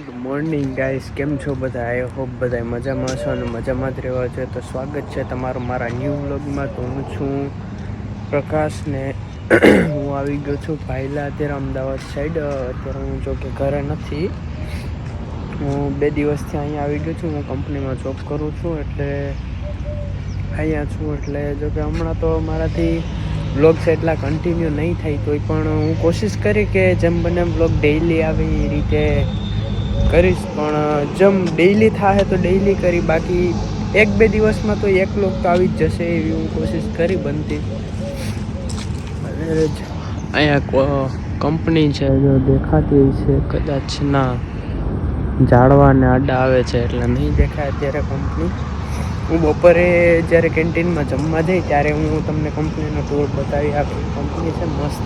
Morning guys, કેમ છો બધા? આઈ હોપ બધા મજામાં છો અને મજામાં જ રહેવા છો. તો સ્વાગત છે તમારું મારા ન્યૂ વ્લોગમાં. તો હું છું પ્રકાશને હું આવી ગયો છું ભાઈલા અત્યારે અમદાવાદ સાઈડ અત્યારે હું જો કે ઘરે નથી. હું બે દિવસથી અહીંયા આવી ગયો છું. હું કંપનીમાં જોબ કરું છું એટલે અહીંયા છું. એટલે જો કે હમણાં તો મારાથી બ્લોગ્સ એટલા કન્ટિન્યુ નહીં થાય. તોય પણ હું કોશિશ કરી કે જેમ બને બ્લોગ ડેઈલી આવે એ રીતે કરીશ, પણ જેમ ડેઈલી થાય તો ડેઈલી કરી, બાકી એક બે દિવસમાં તો એક લોક તો આવી જ જશે એવી હું કોશિશ કરી બનતી. અહીંયા કંપની છે, જો દેખાતી છે, કદાચ ના ઝાડવા ને આડા આવે છે એટલે નહીં દેખાય અત્યારે કંપની હું બપોરે જ્યારે કેન્ટીનમાં જમવા જઈ, ત્યારે હું તમને કંપનીનો ટૂર બતાવી આપી. કંપની છે મસ્ત.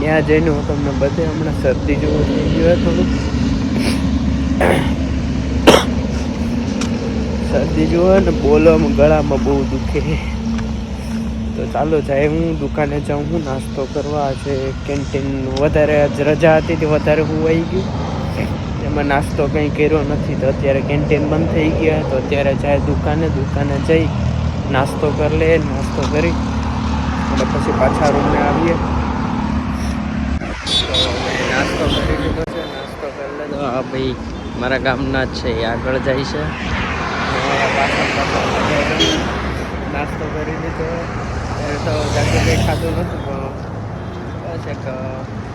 ત્યાં જઈને હું તમને બધે હમણાં શરદી જેવું થઈ ગયું થોડું શરદી જુઓ ને બોલવામાં, ગળામાં બહુ દુખે. તો ચાલો જાય હું દુકાને જાઉં, હું નાસ્તો કરવા. છે કેન્ટીન વધારે આજ રજા હતી તે વધારે હું આવી ગયું. એમાં નાસ્તો કંઈ કર્યો નથી. તો અત્યારે કેન્ટીન બંધ થઈ ગયા. તો અત્યારે જાય દુકાને દુકાને જઈ નાસ્તો કરી લે નાસ્તો કરી. અને પછી પાછા રૂમે આવીએ તો મેં નાસ્તો કરી લીધો છે નાસ્તો ભાઈ મારા ગામના જ છે એ આગળ જાય છે. નાસ્તો કરી લીધો. ત્યારે તો જાજુ કંઈ ખાધું નહોતું પણ બસ એક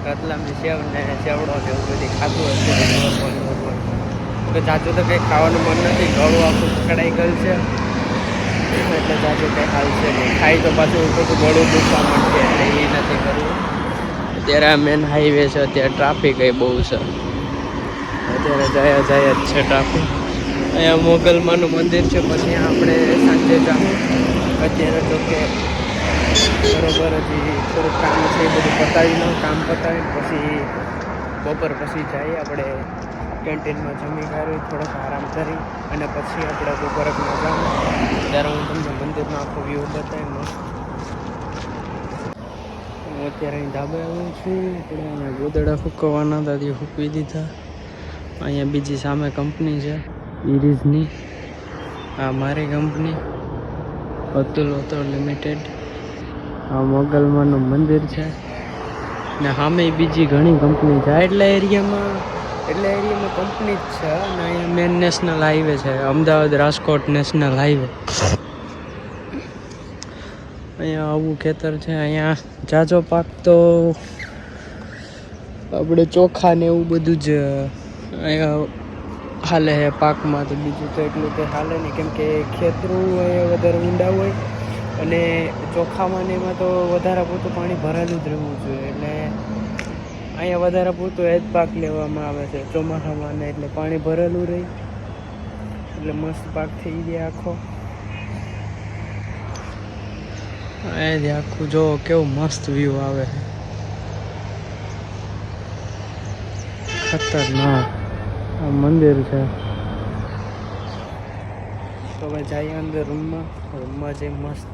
રતલામની સેવ ને સેવડો ને એવું બધી ખાધું હતું તો જાજુ તો કંઈ ખાવાનું મન નથી. ગળું આખું પકડાઈ ગયું છે. એટલે જાજુ કંઈ હાલ નહીં. ખાઈ તો પાછું બધું ગળું દુખવા માંડશે એટલે એ નથી કરવું અત્યારે આ મેન હાઈવે છે અત્યારે ટ્રાફિક એ બહુ છે. અત્યારે જાય જાય જ છે ટ્રાફિક અહીંયા મોગલમાનું મંદિર છે, પછી આપણે સાંજે જાઉં. અત્યારે તો કે બરોબર હજી થોડુંક કામ છે એ બધું પતાવી લઉં કામ પતાવીને પછી બપોર પછી જઈએ આપણે. કેન્ટીનમાં જમી કરી થોડોક આરામ કરી અને પછી આપણે બપોરકમાં જાઉં. ત્યારે હું તમને મંદિરનો આખો વ્યૂ બતાવી હું અત્યારે અહીં ધાબે આવું છું. આપણે અહીંયા ગોદડા ફૂકવાના હતા તે દીધા. અહીંયા બીજી સામે કંપની છે. ઇરીઝની આ મારી કંપની. અતુલ ઓતો લિમિટેડ. આ મોગલમાનું મંદિર છે. ને સામે બીજી ઘણી કંપની છે. એટલા એરિયામાં એટલા એરિયામાં કંપની જ છે. અને અહીંયા મેન નેશનલ હાઈવે છે. અમદાવાદ રાજકોટ નેશનલ હાઈવે અહીંયા આવું ખેતર છે. અહીંયા જાજો પાક તો આપણે ચોખા ને એવું બધું જ હાલે છે પાકમાં તો બીજું તો એટલું કે હાલે નહીં. કેમ કે ખેતરું વધારે ઊંડા હોય અને ચોખામાં ને એમાં તો વધારે પૂરતું પાણી ભરેલું જ રહેવું જોઈએ. એટલે અહીંયા વધારે પૂરતું એ જ પાક લેવામાં આવે છે. ચોમાસામાં ને એટલે પાણી ભરેલું રહે. એટલે મસ્ત પાક થઈ જાય આખો. જ આખું જો કેવું મસ્ત વ્યૂ આવે છે. ખતરનાક. મંદિર છે. તો હવે જઈએ અંદર રૂમમાં. રૂમમાં જઈ મસ્ત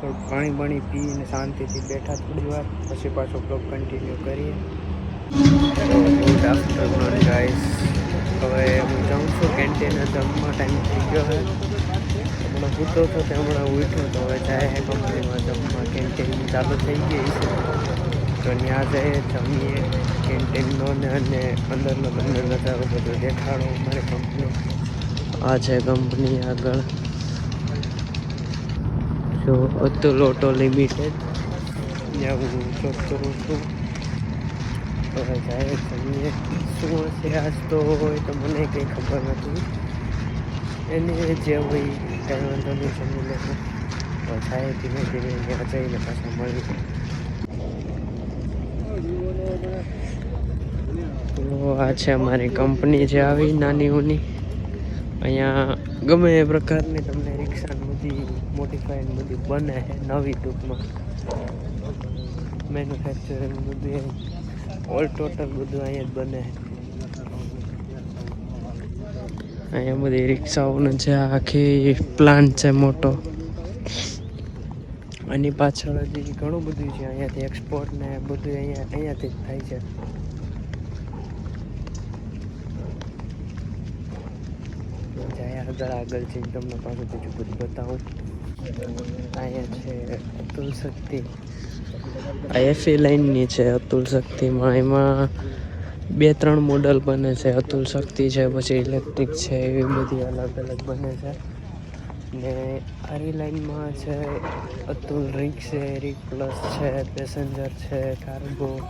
થોડું પાણી બાણી પીને શાંતિથી બેઠા થોડી વાર. પછી પાછો બ્લોગ કન્ટિન્યુ કરીએ. ગુડ આફ્ટરનૂન ગાઈસ હવે હું જાઉં છું કેન્ટીને જમવા ટાઈમ થઈ ગયો છે. હમણાં પૂછતો હતો તે હમણાં ઉઠ્યો તો હવે જાય કંપનીમાં જમવા. કેન્ટીન ચાલુ થઈ ગઈ છે. તો ત્યાં જઈએ, જમીએ. કેન્ટીનનો ને અને અંદરનો બંને નજારો બધો દેખાડો મારી કંપની આ છે કંપની આગળ. જો અતુલ ઓટો લિમિટેડ. ત્યાં હું જોબ કરું છું. હવે જાય જમીએ શું હશે આજ તો હોય તો મને કંઈ ખબર નથી. એને જે હોય કંઈ વાંધો નહીં જમી લેવું તો જાય ધીમે ધીમે ત્યાં જઈને પાછા મળી આ છે અમારી કંપની જે આવી નાની ઉની અહીંયા ગમે એ પ્રકારની તમને રિક્ષા બધી મોડિફાઈડ બધી બને છે નવી ટૂંકમાં. મેન્યુફેક્ચરિંગ બધું ઓલ ટોટલ બધું અહીંયા જ બને અહીંયા બધી રિક્ષાઓનો છે, આખી પ્લાન્ટ છે મોટો. એની પાછળ હજી ઘણું બધું છે, અહીંયાથી એક્સપોર્ટ ને બધું અહીંયા અહીંયાથી જ થાય છે. આગળ આગળ જઈને તમને પાસે બીજું બધું બતાવું. અહીંયા છે અતુલ શક્તિ. આ એફી લાઇનની છે અતુલ શક્તિમાં એમાં બે, ત્રણ મોડલ બને છે. અતુલ શક્તિ છે, પછી ઇલેક્ટ્રિક છે, એવી બધી અલગ અલગ બને છે. ને આરી લાઇનમાં છે અતુલ રિક છે રિક પ્લસ છે પેસેન્જર છે કાર્ગો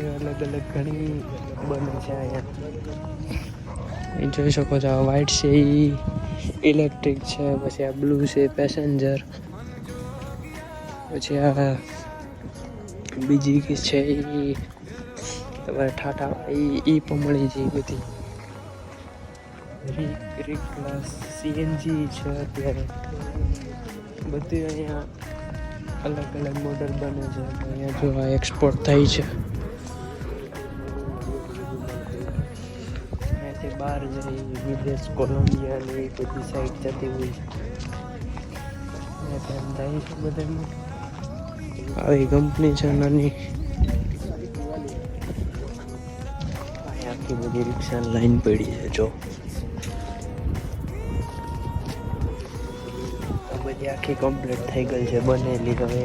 એ અલગ અલગ ઘણી બને છે અહીંયા. જોઈ શકો છો, આ વ્હાઇટ છે એ ઇલેક્ટ્રિક છે, પછી આ બ્લુ છે પેસેન્જર પછી આ બીજી છે એ તમારે ઠાઠા એ એ પણ મળી બધી. સીએનજી છે અત્યારે. બધી અહીંયા અલગ અલગ મોડલ બને છે. અહીંયા જો આ એક્સપોર્ટ થાય છે. અહીંયાથી બહાર જઈ વિદેશ કોલંબિયા ને એ બધી સાઈડ જતી હોય. છે એમ જાય છે આવી કંપની છે નાની. આખી બધી રિક્ષા લાઈન પડી છે જો. બધી આખી કમ્પ્લીટ થઈ ગઈ છે બનેલી. હવે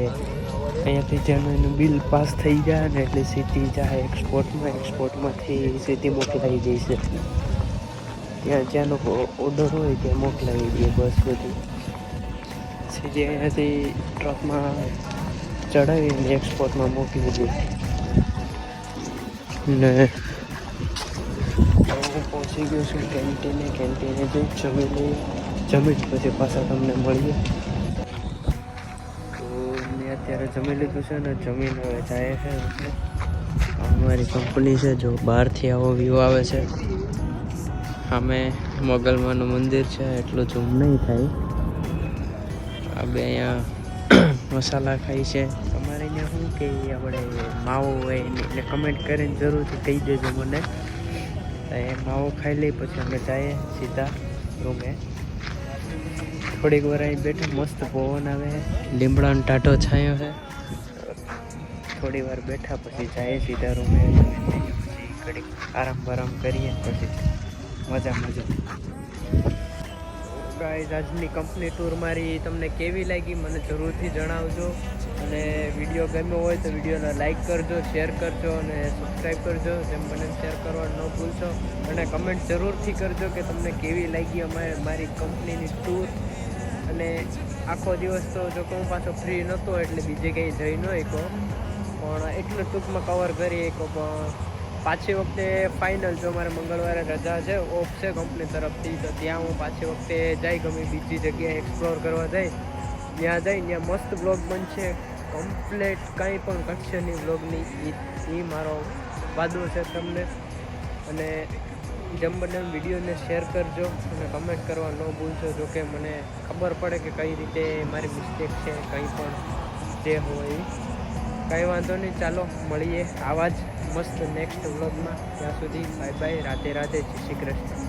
અહીંયાથી જેનું એનું બિલ પાસ થઈ જાય ને એટલે સીધી જાય એક્સપોર્ટમાં એક્સપોર્ટમાંથી સીધી મોકલાઈ જાય છે જ્યાં લોકો ઓર્ડર હોય ત્યાં મોકલાવી દઈએ બસ બધી. સીધી અહીંયાથી ટ્રકમાં ચડાવીને એક્સપોર્ટમાં મોકલી દઈએ ને હું પહોંચી ગયો છું કેન્ટીને કેન્ટીને જઈ જમી લઈએ જમી પછી પાછા તમને મળીએ. તો મેં અત્યારે જમી લીધું છે ને જમીન હવે જાય છે. અમારી કંપની છે, જો બહારથી આવો વ્યૂ આવે છે. સામે મોગલમાનું મંદિર છે, એટલું ઝૂમ નહીં થાય. આ બે અહીંયા મસાલા ખાય છે. તમારે અહીંયા શું કે આપણે માવો હોય એટલે કમેન્ટ કરીને જરૂરથી કહી દેજો મને. એ માવો ખાઈ લઈ, પછી અમે જઈએ સીધા રૂમે. થોડીક વાર અહીં બેઠા, મસ્ત પવન આવે. લીમડાનો ટાટો છાંયો છે. થોડી વાર બેઠા, પછી જાય સીધા રૂમે. આરામ બરામ કરીએ, પછી મજા મજા. ગાઈઝ આજની કંપની ટૂર મારી તમને કેવી લાગી મને જરૂરથી જણાવજો. અને વીડિયો ગમ્યો હોય તો વિડીયોને લાઈક કરજો શેર કરજો અને સબસ્ક્રાઈબ કરજો. જેમ મને શેર કરવાનું ન ભૂલશો. અને કમેન્ટ જરૂરથી કરજો કે તમને કેવી લાગી અમારે, મારી કંપનીની ટૂર અને આખો દિવસ તો જો કહું પાછો ફ્રી નહોતો એટલે બીજે કંઈ જઈ ન શકો પણ એટલું ટૂંકમાં કવર કરી શકો પણ પાછી વખતે ફાઇનલ જો મારે મંગળવારે રજા છે ઓફ છે કંપની તરફથી, તો ત્યાં હું પાછી વખતે જઈ ગમે બીજી જગ્યાએ એક્સપ્લોર કરવા જાય ત્યાં જઈ, ત્યાં મસ્ત બ્લોગ બનશે. કમ્પ્લેટ કંઈ પણ કચ્છની બ્લોગની એ મારો વાદો છે તમને. અને જેમ વિડીયોને શેર કરજો અને કમેન્ટ કરવા ન ભૂલશો, જો કે મને ખબર પડે કે કઈ રીતે મારી મિસ્ટેક છે, કંઈ પણ જે હોય. કંઈ વાંધો નહીં, ચાલો, મળીએ આવા જ મસ્ત નેક્સ્ટ વ્લોગમાં ત્યાં સુધી બાય બાય રાતે રાતે જય શ્રી કૃષ્ણ.